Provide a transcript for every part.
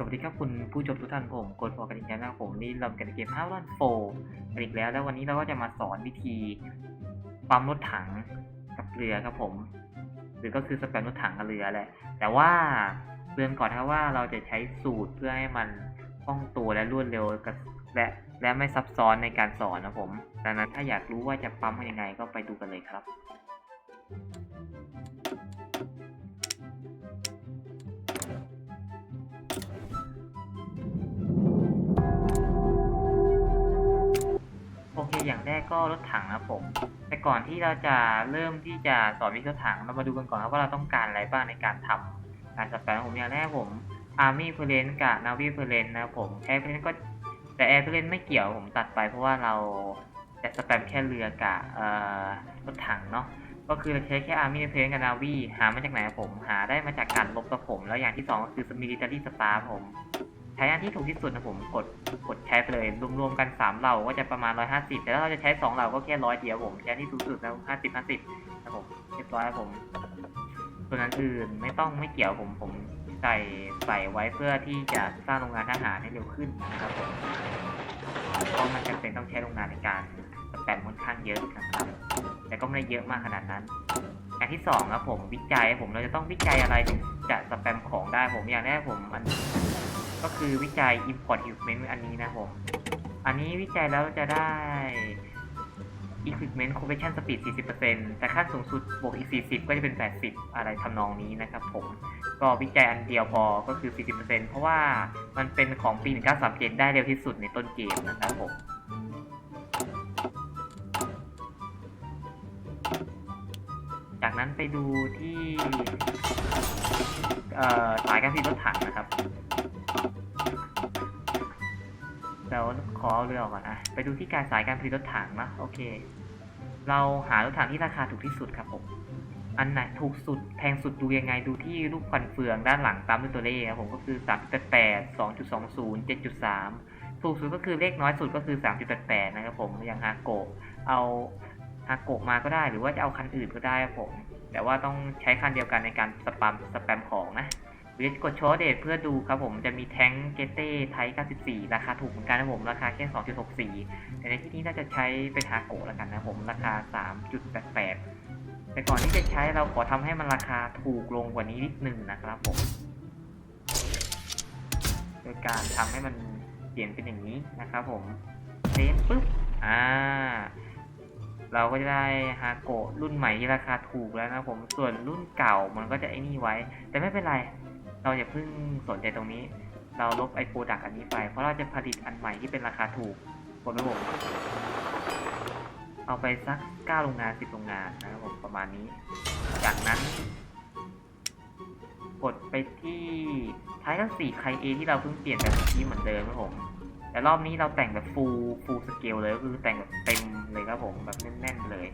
สวัสดีครับคุณผู้ชมทุกท่านผมกดพอกันอีกแล้วนะครับผมนี่เรากันเกม House Run 4กันอีกแล้ว แล้ววันนี้เราก็จะมาสอนวิธีปั๊มรถถังกับเรือครับผม หรือก็คือสแปมรถถังกับเรือแหละ แต่ว่าเตือนก่อนนะครับว่าเราจะใช้สูตรเพื่อให้มันคล่องตัวและรวดเร็วกับและและไม่ซับซ้อนในการสอนนะผม ดังนั้นถ้าอยากรู้ว่าจะปั๊มมันยังไงก็ไปดูกันเลยครับ อเคอย่างแรกก็รถถังนะผม แต่ก่อนที่เราจะเริ่มที่จะสอนวิธีรถถังเรามาดูกันก่อนครับว่าเราต้องการอะไรบ้างในการทำการสแปมผมอย่างแรกผม Army p e r e n กับ Navy p e r e n นะผม Air p e r e n ก็แต่ Air p e r e n ไม่เกี่ยวผมตัดไปเพราะว่าเราจะสแปมแค่เรือกับรถถังเนาะก็คือเราใช้แค่ Army p e r e n กับ Navy หามาจากไหนผมหาได้มาจากการลบกับผม แล้วอย่างที่สองก็คือ Military Staff ผม ช้อันที่ถูกที่สุดนะผมกดกดใช้ไปเลย รวมๆกัน3เหล่าก็จะประมาณ 150 แต่ถ้าเราจะใช้2เหล่าก็แค่ร้อยเดียวผมใช้ที่ถูกที่สุดแล้ว 50 50นะผมเรียบร้อยผม ส่วนอันอื่นไม่ต้องไม่เกี่ยวผมผมใส่ใส่ไว้เพื่อที่จะสร้างโรงงานทหารให้เร็วขึ้นนะครับผมเพราะมันจำเป็นต้องใช้โรงงานในการสแปมค่อนข้างเยอะนะครับแต่ก็ไม่ได้เยอะมากขนาดนั้นอย่างที่สองครับผมวิจัยผมเราจะต้องวิจัยอะไรถึงจะสแปมของได้ผมอย่างแรกผมอัน ก็คือวิจัย import equipment อันนี้นะผม อันนี้วิจัยแล้วจะได้ equipment conversion speed 40%แต่ขั้นสูงสุดบวกอีก 40 ก็จะเป็น 80 อะไรทำนองนี้นะครับผม ก็วิจัยอันเดียวพอก็คือ 40%เพราะว่ามันเป็นของปี 1937 ได้เร็วที่สุดในต้นเกมนะครับผมจากนั้นไปดูที่สายการผลิตรถถังนะครับ ขอเอาเรือออกก่อนอะไปดูที่การสายการผลิตรถถังนะโอเค เราหารถถังที่ราคาถูกที่สุดครับผมอันไหนถูกสุดแพงสุดดูยังไงดูที่รูปควันเฟืองด้านหลังตามด้วยตัวเลขครับผมก็คือ3.88 2.20 7.3 ถูกสุดก็คือเลขน้อยสุดก็คือ 3.88 นะครับผมอย่างฮาโกะเอาฮาโกะมาก็ได้หรือว่าจะเอาคันอื่นก็ได้ครับผม แต่ว่าต้องใช้คันเดียวกันในการสแปมสแปมของนะ หรือกดโชว์เดทเพื่อดูครับผมจะมีแท้งเกเต้ไท94 ราคาถูกเหมือนกันนะผมราคาแค่ 2.64 แต่ในที่นี้น่าจะใช้เป็นฮาโกะแล้วกันนะผมราคา 3.88 แต่ก่อนที่จะใช้เราขอทำให้มันราคาถูกลงกว่านี้นิดนึงนะครับผม โดยการทำให้มันเปลี่ยนเป็นอย่างนี้นะครับผมเซนปุ๊บอ่าเราก็จะได้ฮาโกะรุ่นใหม่ที่ราคาถูกแล้วนะผม ส่วนรุ่นเก่ามันก็จะไอ้นี่ไว้ แต่ไม่เป็นไร เราอย่าเพิ่งสนใจตรงนี้ เราลบไอโปรดักอันนี้ไป เพราะเราจะผลิตอันใหม่ที่เป็นราคาถูกกดไปผมเอาไปสักเก้าโรงงานสิบโรงงานนะครับผมประมาณนี้ จากนั้นกดไปที่ท้ายทั้งสี่ไคเอที่เราเพิ่งเปลี่ยนแบบเมื่อกี้เหมือนเดิมครับผม แต่รอบนี้เราแต่งแบบ full full scale เลยก็คือแต่งแบบเต็มเลยครับผมแบบแน่นๆเลย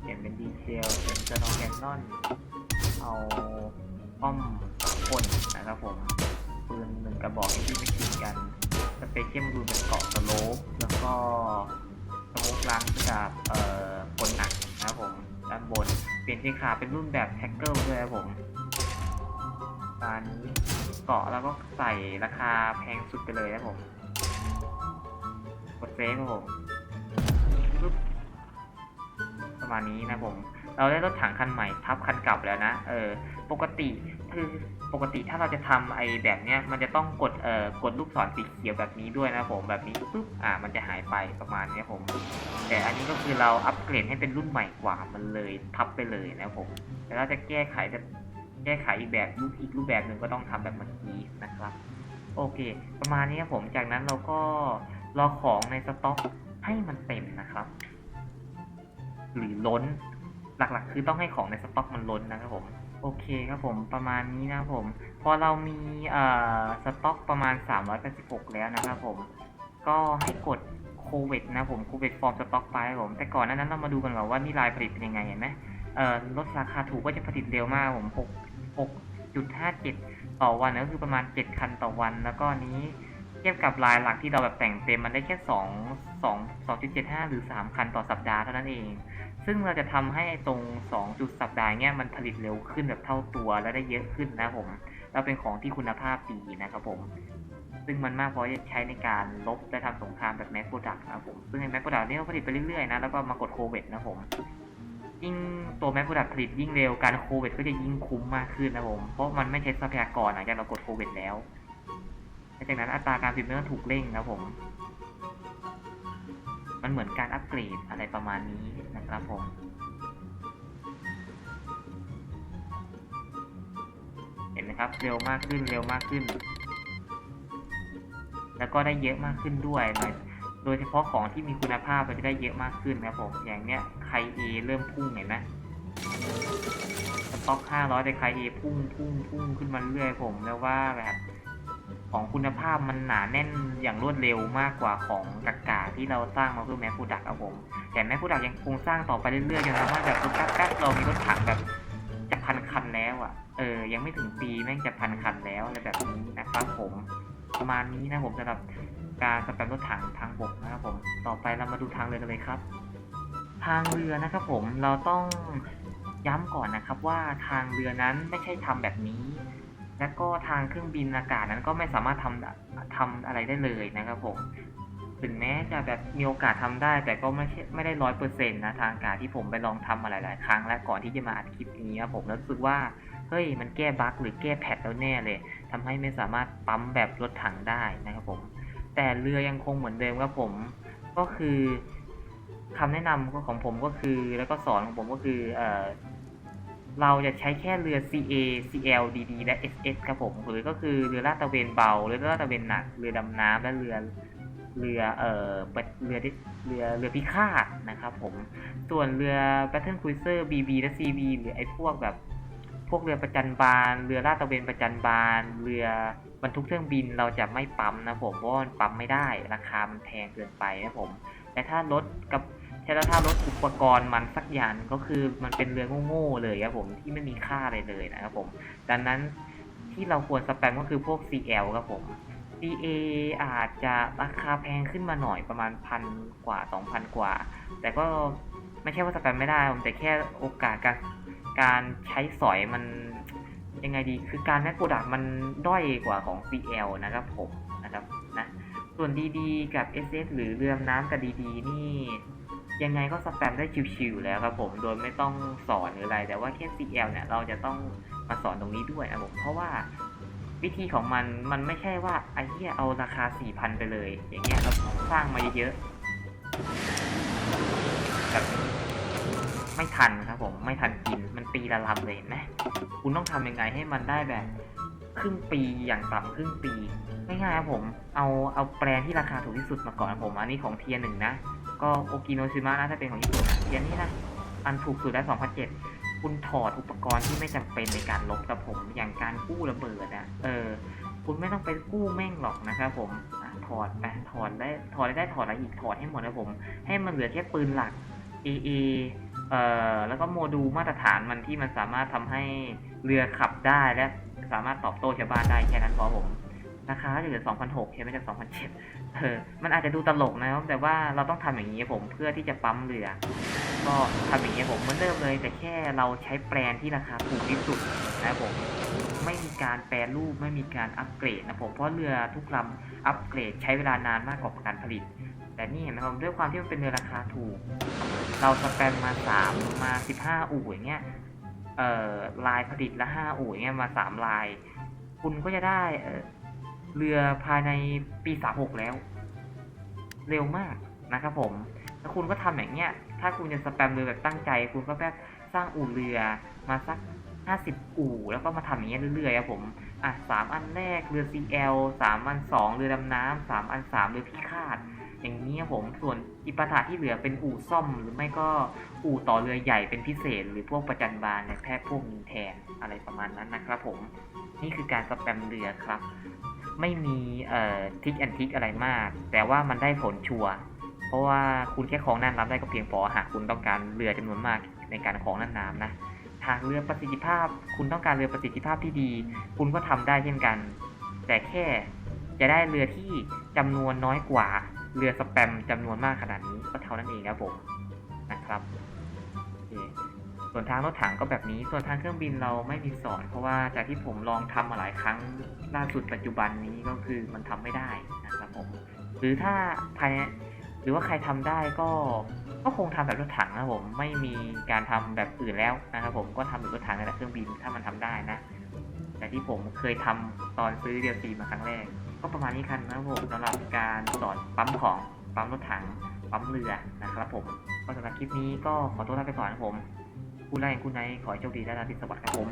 เปลี่ยนเป็นดีเทลเป็นเจอร์นอแคนนอน เอา ป้อมคนนะครับผมปืนหนึ่งกระบอกที่ไม่ชินกันสเปเชียลรูนเป็นเกาะสโลปแล้วก็สโมกลังกับเอ่อคนหนักนะครับผมด้านบน เปลี่ยนสีขาเป็นรุ่นแบบแท็กเกิลด้วยครับผมการนี้เกาะแล้วก็ใส่ราคาแพงสุดไปเลยนะครับผมกดเซฟครับผม มาณนี้นะผม เราได้รถถังคันใหม่ทับคันเก่าแล้วนะ เออ ปกติคือปกติถ้าเราจะทำไอ้แบบเนี้ย มันจะต้องกด เอ่อ กดลูกศรสีเขียวแบบนี้ด้วยนะผม แบบนี้ปุ๊บ อ่า มันจะหายไปประมาณนี้ผม แต่อันนี้ก็คือเราอัปเกรดให้เป็นรุ่นใหม่กว่ามันเลยทับไปเลยนะผม แต่ถ้าจะแก้ไขจะแก้ไขอีกแบบรูปอีกรูปแบบหนึ่งก็ต้องทำแบบเมื่อกี้นะครับ โอเค ประมาณนี้ครับผม จากนั้นเราก็รอของในสต็อกให้มันเต็มนะครับ หรือล้น หลักๆ คือต้องให้ของในสต็อกมันล้นนะครับผมโอเคครับผมประมาณนี้นะครับผม พอเรามีเอ่อสต็อกประมาณ 386 แล้วนะครับผม ก็ให้กดโควิดนะผมโควิดฟอร์มสต็อกไปครับผม แต่ก่อนนั้นเรามาดูกันก่อนว่านี่ลายผลิตเป็นยังไงเห็นไหมเอ่อลดราคาถูกก็จะผลิตเร็วมากผม6 6.57 ต่อวันก็คือประมาณ 7 คันต่อวัน แล้วก็นี้ ทียบกับลายหลักที่เราแบบแต่งเต็มมันได้แค่สองสองสองจุดเจ็ดห้าหรือสามคันต่อสัปดาห์เท่านั้นเอง ซึ่งเราจะทำให้ตรงสองจุดสัปดาห์เนี้ยมันผลิตเร็วขึ้นแบบเท่าตัวและได้เยอะขึ้นนะผม แล้วเป็นของที่คุณภาพดีนะครับผม ซึ่งมันมากพอจะใช้ในการลบและทำสงครามแบบแม็กโปรดักนะผม ซึ่งแม็กโปรดักนี่ก็ผลิตไปเรื่อยๆนะ แล้วก็มากดโควิดนะผม ยิ่งตัวแม็กโปรดักผลิตยิ่งเร็ว การโควิดก็จะยิ่งคุ้มมากขึ้นนะผม เพราะมันไม่ใช้ทรัพยากรหลังจากเรากดโควิดแล้ว ลังจากนั้นอัตราการพิมพ์ก็ถูกเร่งนะผม มันเหมือนการอัปเกรดอะไรประมาณนี้นะครับผมเห็นไหมครับเร็วมากขึ้นเร็วมากขึ้น แล้วก็ได้เยอะมากขึ้นด้วยหมายโดยเฉพาะของที่มีคุณภาพมันจะได้เยอะมากขึ้นนะครับผม อย่างเนี้ยไคเอเริ่มพุ่งเห็นไหมสต็อก500แต่ไคเอพุ่งพุ่งพุ่งขึ้นมาเรื่อยผมแล้วว่าแบบ ของคุณภาพมันหนาแน่นอย่างรวดเร็วมากกว่าของกากาที่เราสร้างมาเพื่อแม็กฟูดักครับผม แต่แม็กฟูดักยังคงสร้างต่อไปเรื่อยๆจนสามารถแบบรถกักกักเรามีรถถังแบบจะพันคันแล้วอะ เออ ยังไม่ถึงปีแม่งจะพันคันแล้วอะไรแบบนี้นะครับผมประมาณนี้นะผมสำหรับการสแปมรถถังทางบกนะครับผม ต่อไปเรามาดูทางเรือกันเลยครับ ทางเรือนะครับผมเราต้องย้ำก่อนนะครับว่าทางเรือนั้นไม่ใช่ทำแบบนี้ และก็ทางเครื่องบินอากาศนั้นก็ไม่สามารถทำทำอะไรได้เลยนะครับผมถึงแม้จะแบบมีโอกาสทำได้ แต่ก็ไม่ใช่ไม่ได้ร้อยเปอร์เซ็นต์นะทางอากาศที่ผมไปลองทำมาหลาย ๆ ครั้ง และก่อนที่จะมาอัดคลิปนี้ครับผมแล้วรู้สึกว่าเฮ้ยมันแก้บั๊กหรือแก้แพทแล้วแน่เลยทำให้ไม่สามารถปั๊มแบบรถถังได้นะครับผม แต่เรือยังคงเหมือนเดิมครับผม ก็คือคำแนะนำของผมก็คือแล้วก็สอนของผมก็คือเออ เราจะใช้แค่เรือ CA CL DD และ SS ครับผม หรือก็คือเรือลาดตระเวนเบา เรือลาดตระเวนหนัก เรือดำน้ำและเรือเรือเอ่อเรือเรือเรือพิฆาตนะครับผม ส่วนเรือ Battle Cruiser BB และ CB หรือไอ้พวกแบบพวกเรือประจันบาน เรือลาดตระเวนประจันบาน เรือบรรทุกเครื่องบินเราจะไม่ปั๊มนะผมเพราะมันปั๊มไม่ได้ ราคามันแพงเกินไปนะผม แต่ถ้ารถกับ แต่ถ้ารถอุปกรณ์มันสักอย่างก็คือมันเป็นเรือโง่ๆเลยครับผมที่ไม่มีค่าอะไรเลยนะครับผมดังนั้นที่เราควรสแปมก็คือพวก CL ครับผม CA อาจจะราคาแพงขึ้นมาหน่อยประมาณพันกว่า 2,000 กว่า แต่ก็ไม่ใช่ว่าสแปมไม่ได้ผมแต่แค่โอกาสการการใช้สอยมันยังไงดี คือการแม็กโปรดักมันด้อยกว่าของ CL นะครับผมนะครับนะส่วน DD กับ SS หรือเรือน้ำกับ DD นี่ ยังไงก็สแปมได้ชิวๆแล้วครับผมโดยไม่ต้องสอนหรืออะไร แต่ว่าแค่ CL เนี่ยเราจะต้องมาสอนตรงนี้ด้วยนะผมเพราะว่าวิธีของมันมันไม่ใช่ว่าไอ้เหี้ยเอาราคา 4,000 ไปเลย อย่างเงี้ยเราสร้างมาเยอะๆแบบไม่ทันครับผมไม่ทันกินมันปีละลำเลยเห็นไหมคุณต้องทำยังไงให้มันได้แบบครึ่งปีอย่างต่ำครึ่งปีง่ายๆครับผม เอาเอาแปรที่ราคาถูกที่สุดมาก่อนผม อันนี้ของเทียหนึ่งนะ ก็โอกิโนชิมะนะถ้าเป็นของญี่ปุ่นนะเทียนนี่นะอันถูกสุดได้2007 คุณถอดอุปกรณ์ที่ไม่จำเป็นในการลบกับผมอย่างการกู้ระเบิดอะเออ คุณไม่ต้องไปกู้แม่งหรอกนะครับผมถอดไปถอดได้ถอดได้ได้ถอดอะไรอีกถอดให้หมดนะผม ให้มันเหลือแค่ปืนหลัก AA เอ่อแล้วก็โมดูลมาตรฐานมันที่มันสามารถทำให้เรือขับได้และสามารถตอบโต้ชาวบ้านได้แค่นั้นพอผม ราคาจะเหลือ2,006ใช่ไหมจาก2,007เออมันอาจจะดูตลกนะครับแต่ว่าเราต้องทำอย่างนี้ผมเพื่อที่จะปั๊มเรือ ก็ทำอย่างนี้ผมเหมือนเดิมเลย แต่แค่เราใช้แปรนที่ราคาถูกที่สุดนะครับผมไม่มีการแปรรูปไม่มีการอัปเกรดนะผมเพราะเรือทุกลำอัปเกรดใช้เวลานานมากกว่าการผลิต แต่นี่เห็นไหมผมด้วยความที่มันเป็นเรือราคาถูก เราสแปมมาสามมาสิบห้าอู่อย่างเงี้ยเอ่อลายผลิตละห้าอู่อย่างเงี้ยมาสามลาย คุณก็จะได้ เรือภายในปีสามหกแล้ว เร็วมากนะครับผมแล้วคุณก็ทำอย่างเงี้ย ถ้าคุณจะสแปมเรือแบบตั้งใจ คุณก็แบบสร้างอู่เรือมาสักห้าสิบอู่ แล้วก็มาทำอย่างเงี้ยเรื่อยๆครับผม อะสามอันแรกเรือ CL สามอันสองเรือดำน้ำสามอันสามเรือพิฆาต อย่างนี้ครับผม ส่วนอิปาที่เหลือเป็นอู่ซ่อม หรือไม่ก็อู่ต่อเรือใหญ่เป็นพิเศษ หรือพวกประจันบานในแพทย์พวกนี้แทนอะไรประมาณนั้นนะครับผม นี่คือการสแปมเรือครับ ไม่มีเอ่อทิกแอนทิกอะไรมาก แต่ว่ามันได้ผลชัวร์เพราะว่าคุณแค่ของน่านน้ำได้ก็เพียงพอหากคุณต้องการเรือจำนวนมากในการของน่านน้ำนะหากเรือประสิทธิภาพ คุณต้องการเรือประสิทธิภาพที่ดี คุณก็ทำได้เช่นกัน แต่แค่จะได้เรือที่จำนวนน้อยกว่าเรือสแปมจำนวนมากขนาดนี้ก็เท่านั้นเองครับผมนะครับโอเค ส่วนทางรถถังก็แบบนี้ ส่วนทางเครื่องบินเราไม่มีสอน เพราะว่าจากที่ผมลองทำมาหลายครั้งล่าสุดปัจจุบันนี้ก็คือมันทำไม่ได้นะครับผมหรือถ้าภายในหรือว่าใครทำได้ก็ก็คงทำแบบรถถังนะผมไม่มีการทำแบบอื่นแล้วนะครับผมก็ทำแบบรถถังในแบบเครื่องบินถ้ามันทำได้นะแต่ที่ผมเคยทำตอนซื้อเดียซีมาครั้งแรก ก็ประมาณนี้กันนะครับผมสำหรับการสอนปั๊มของปั๊มรถถังปั๊มเรือนะครับผมก็สำหรับคลิปนี้ก็ขอตัวลาไปก่อนนะครับผม คุณไล่คุณไนท์ขอให้โชคดีและราตรีสวัสดิ์ครับผม